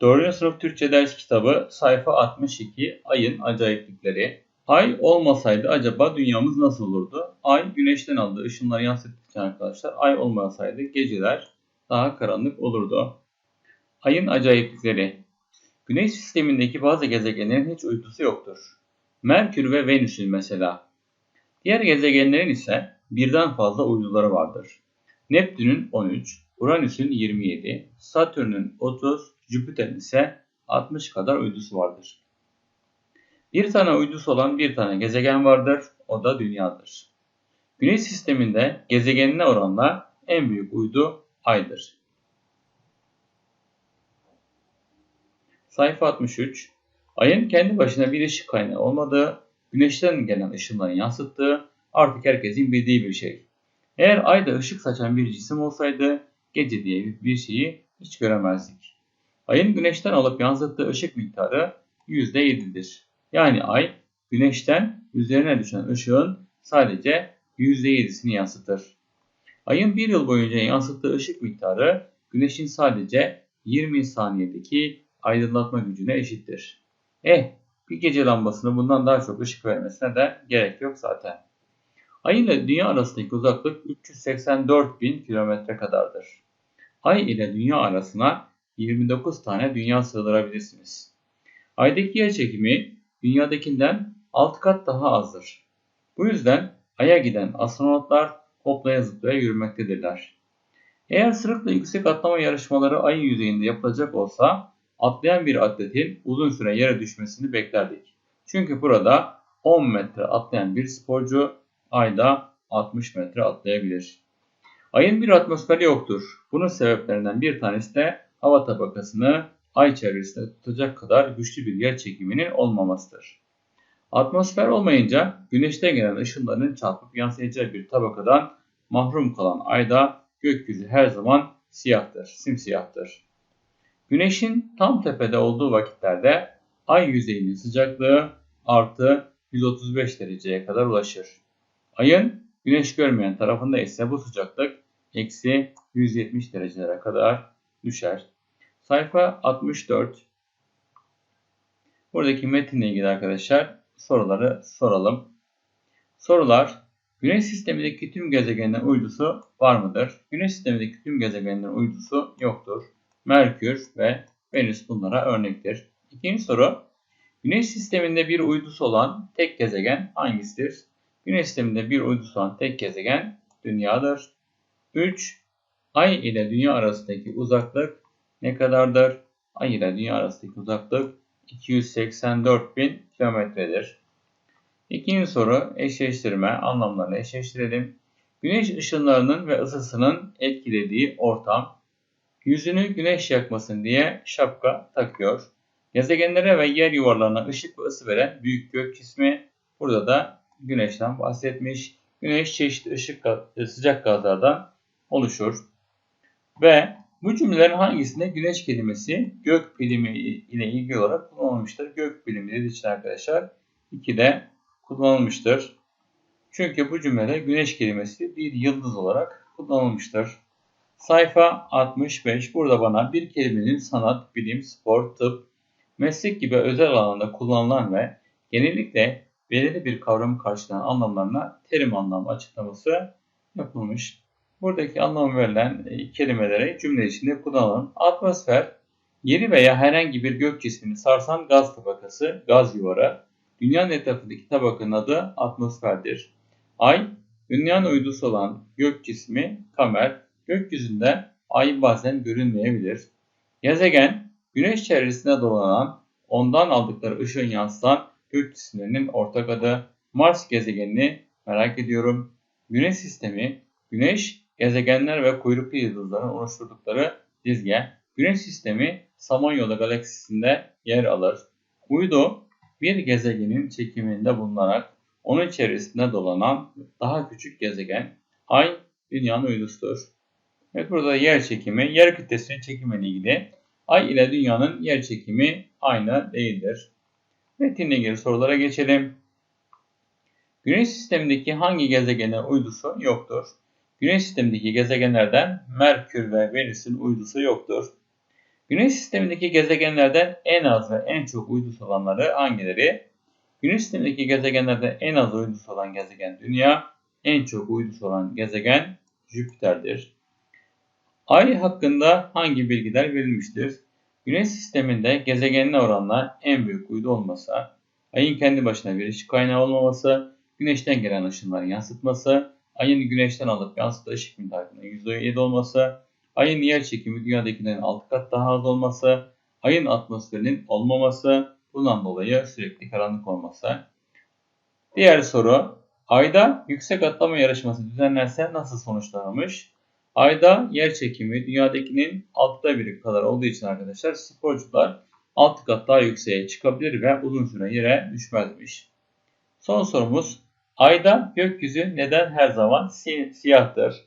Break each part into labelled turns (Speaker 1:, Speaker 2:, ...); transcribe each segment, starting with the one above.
Speaker 1: 4. sınıf Türkçe ders kitabı sayfa 62 Ayın acayiplikleri. Ay olmasaydı acaba dünyamız nasıl olurdu? Ay güneşten aldığı ışınları yansıttıkça arkadaşlar ay olmasaydı geceler daha karanlık olurdu. Ayın acayiplikleri. Güneş sistemindeki bazı gezegenlerin hiç uydusu yoktur. Merkür ve Venüs'ün mesela. Diğer gezegenlerin ise birden fazla uyduları vardır. Neptün'ün 13, Uranüs'ün 27, Satürn'ün 30, Jüpiter'in ise 60 kadar uydusu vardır. Bir tane uydusu olan bir tane gezegen vardır, o da Dünya'dır. Güneş sisteminde gezegenine oranla en büyük uydu Ay'dır. Sayfa 63 Ayın kendi başına bir ışık kaynağı olmadığı, güneşten gelen ışınların yansıttığı artık herkesin bildiği bir şey. Eğer ayda ışık saçan bir cisim olsaydı gece diye bir şeyi hiç göremezdik. Ayın güneşten alıp yansıttığı ışık miktarı %7'dir. Yani ay güneşten üzerine düşen ışığın sadece %7'sini yansıtır. Ayın bir yıl boyunca yansıttığı ışık miktarı güneşin sadece 20 saniyedeki aydınlatma gücüne eşittir. Eh bir gece lambasının bundan daha çok ışık vermesine de gerek yok zaten. Ay ile Dünya arasındaki uzaklık 384 bin kilometre kadardır. Ay ile Dünya arasına 29 tane dünya sığdırabilirsiniz. Aydaki yer çekimi Dünyadakinden 6 kat daha azdır. Bu yüzden Ay'a giden astronotlar hoplaya zıplaya yürümektedirler. Eğer sırıkla yüksek atlama yarışmaları Ay'ın yüzeyinde yapılacak olsa atlayan bir atletin uzun süre yere düşmesini beklerdik. Çünkü burada 10 metre atlayan bir sporcu Ay'da 60 metre atlayabilir. Ayın bir atmosferi yoktur. Bunun sebeplerinden bir tanesi de hava tabakasını Ay çevresinde tutacak kadar güçlü bir yer çekiminin olmamasıdır. Atmosfer olmayınca güneşten gelen ışınların çarpıp yansıyacağı bir tabakadan mahrum kalan Ay'da gökyüzü her zaman siyahtır, simsiyahtır. Güneşin tam tepede olduğu vakitlerde Ay yüzeyinin sıcaklığı artı 135 dereceye kadar ulaşır. Ayın güneş görmeyen tarafında ise bu sıcaklık eksi 170 derecelere kadar düşer. Sayfa 64. Buradaki metinle ilgili arkadaşlar soruları soralım. Sorular Güneş sistemindeki tüm gezegenlerin uydusu var mıdır? Güneş sistemindeki tüm gezegenlerin uydusu yoktur. Merkür ve Venüs bunlara örnektir. İkinci soru Güneş sisteminde bir uydusu olan tek gezegen hangisidir? Güneş sisteminde bir uydusu olan tek gezegen Dünya'dır. 3. Ay ile Dünya arasındaki uzaklık ne kadardır? Ay ile Dünya arasındaki uzaklık 284 bin kilometredir. İkinci soru eşleştirme anlamlarını eşleştirelim. Güneş ışınlarının ve ısısının etkilediği ortam. Yüzünü güneş yakmasın diye şapka takıyor. Gezegenlere ve yer yuvarlarına ışık ve ısı veren büyük gök cismi. Burada da güneşten bahsetmiş. Güneş çeşitli ışık sıcak gazlardan oluşur. Ve bu cümlelerin hangisinde güneş kelimesi gök bilimi ile ilgili olarak kullanılmıştır? Gök bilimi dediği için arkadaşlar 2'de kullanılmıştır. Çünkü bu cümlede güneş kelimesi bir yıldız olarak kullanılmıştır. Sayfa 65. Burada bana bir kelimenin sanat, bilim, spor, tıp, meslek gibi özel alanda kullanılan ve genellikle belirli bir kavramı karşılayan anlamlarına terim anlamı açıklaması yapılmış. Buradaki anlam verilen e, kelimeleri cümle içinde kullanalım. Atmosfer, yeni veya herhangi bir gök cismini sarsan gaz tabakası, gaz yuvarı. Dünyanın etrafındaki tabakanın adı atmosferdir. Ay, dünyanın uydusu olan gök cismi, kamer. Gökyüzünde ay bazen görünmeyebilir. Gezegen, güneş çevresinde dolanan, ondan aldıkları ışığın yansıtan gök cisimlerinin ortak adı. Mars gezegenini merak ediyorum. Güneş sistemi, güneş gezegenler ve kuyruklu yıldızların oluşturdukları dizge, Güneş sistemi Samanyolu galaksisinde yer alır. Uydu bir gezegenin çekiminde bulunarak onun içerisinde dolanan daha küçük gezegen Ay Dünya'nın uydusudur. Evet burada yer çekimi, yer kütlesinin çekimiyle ilgili Ay ile Dünya'nın yer çekimi aynı değildir. Metinle ilgili sorulara geçelim. Güneş sistemindeki hangi gezegenin uydusu yoktur? Güneş sistemindeki gezegenlerden Merkür ve Venüs'ün uydusu yoktur. Güneş sistemindeki gezegenlerden en az ve en çok uydusu olanları hangileri? Güneş sistemindeki gezegenlerde en az uydusu olan gezegen Dünya, en çok uydusu olan gezegen Jüpiter'dir. Ay hakkında hangi bilgiler verilmiştir? Güneş sisteminde gezegenine oranla en büyük uydu olması, ayın kendi başına bir ışık kaynağı olmaması, güneşten gelen ışınları yansıtması, ayın güneşten alıp yansıttığı ışık miktarının %7 olması, ayın yer çekimi dünyadakilerin 6 kat daha az olması, ayın atmosferinin olmaması, bundan dolayı sürekli karanlık olması. Diğer soru, ayda yüksek atlama yarışması düzenlense nasıl sonuçlanırmış? Ayda yer çekimi dünyadakinin altıda biri kadar olduğu için arkadaşlar sporcular 6 kat daha yükseğe çıkabilir ve uzun süre yere düşmezmiş. Son sorumuz Ayda gökyüzü neden her zaman si siyahtır?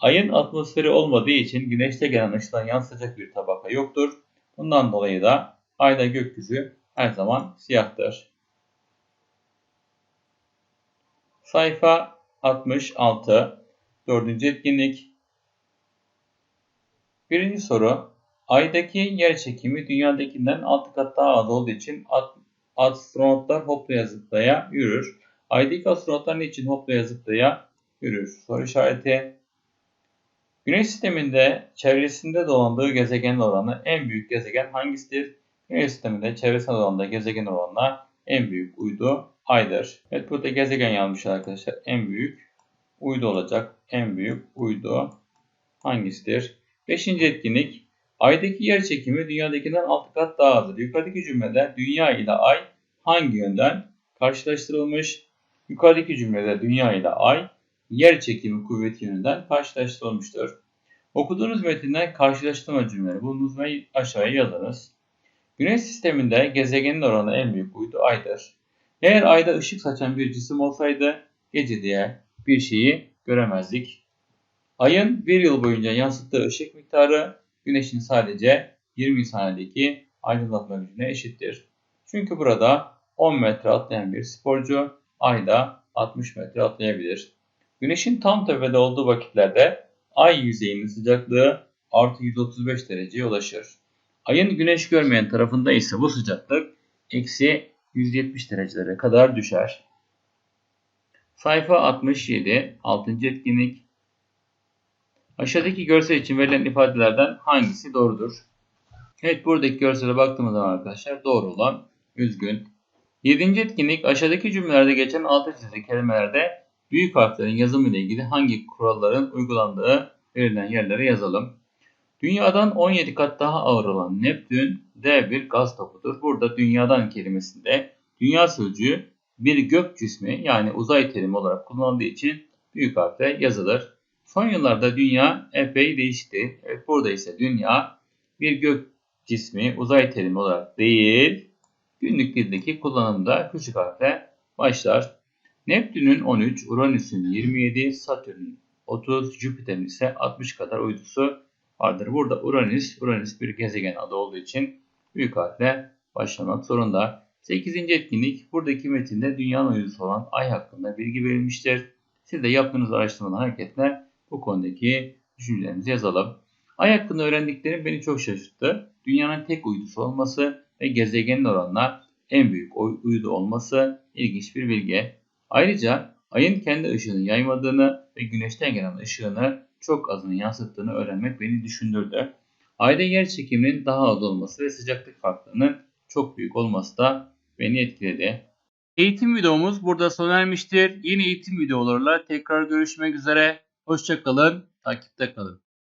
Speaker 1: Ayın atmosferi olmadığı için güneşte gelen ışıktan yansıyacak bir tabaka yoktur. Bundan dolayı da ayda gökyüzü her zaman siyahtır. Sayfa 66 Dördüncü etkinlik Birinci soru. Aydaki yer çekimi dünyadakinden 6 kat daha az olduğu için astronotlar hoplaya zıplaya yürür. Aydaki astronotlar niçin hoplaya zıplaya yürür? Soru işareti. Güneş sisteminde çevresinde dolandığı gezegen oranı en büyük gezegen hangisidir? Güneş sisteminde çevresinde dolandığı gezegen oranı en büyük uydu Ay'dır. Evet burada gezegen yazmışlar arkadaşlar. En büyük uydu olacak. En büyük uydu hangisidir? Beşinci etkinlik. Ay'daki yer çekimi dünyadakinden 6 kat daha azdır. Yukarıdaki cümlede dünya ile ay hangi yönden karşılaştırılmış? Yukarıdaki cümlede dünya ile ay yer çekimi kuvveti yönünden karşılaştırılmıştır. Okuduğunuz metinden karşılaştırma cümleleri bulunuz ve aşağıya yazınız. Güneş sisteminde gezegenin oranı en büyük uydu aydır. Eğer ayda ışık saçan bir cisim olsaydı gece diye bir şeyi göremezdik. Ayın bir yıl boyunca yansıttığı ışık miktarı Güneş'in sadece 20 saniyedeki aydınlatma gücüne eşittir. Çünkü burada 10 metre atlayan bir sporcu ayda 60 metre atlayabilir. Güneşin tam tepede olduğu vakitlerde ay yüzeyinin sıcaklığı artı 135 dereceye ulaşır. Ayın güneş görmeyen tarafında ise bu sıcaklık eksi 170 derecelere kadar düşer. Sayfa 67 6. etkinlik Aşağıdaki görsel için verilen ifadelerden hangisi doğrudur? Evet buradaki görsele baktığımız zaman arkadaşlar doğru olan üzgün. Yedinci etkinlik aşağıdaki cümlelerde geçen altı çizili kelimelerde büyük harflerin yazımı ile ilgili hangi kuralların uygulandığı verilen yerlere yazalım. Dünyadan 17 kat daha ağır olan Neptün D bir gaz topudur. Burada dünyadan kelimesinde dünya sözcüğü bir gök cismi yani uzay terimi olarak kullanıldığı için büyük harfle yazılır. Son yıllarda dünya epey değişti. Evet, burada ise dünya bir gök cismi uzay terimi olarak değil, günlük dildeki kullanımda küçük harfle başlar. Neptün'ün 13, Uranüs'ün 27, Satürn'ün 30, Jüpiter'in ise 60 kadar uydusu vardır. Burada Uranüs, Uranüs bir gezegen adı olduğu için büyük harfle başlamak zorunda. 8. etkinlik buradaki metinde dünyanın uydusu olan Ay hakkında bilgi verilmiştir. Siz de yaptığınız araştırmadan hareketle bu konudaki düşüncelerimizi yazalım. Ay hakkında öğrendiklerim beni çok şaşırttı. Dünyanın tek uydusu olması ve gezegenin oranla en büyük uydu olması ilginç bir bilgi. Ayrıca ayın kendi ışığını yaymadığını ve güneşten gelen ışığını çok azını yansıttığını öğrenmek beni düşündürdü. Ayda yer çekiminin daha az olması ve sıcaklık farklarının çok büyük olması da beni etkiledi. Eğitim videomuz burada sona ermiştir. Yeni eğitim videolarla tekrar görüşmek üzere. Hoşçakalın, takipte kalın.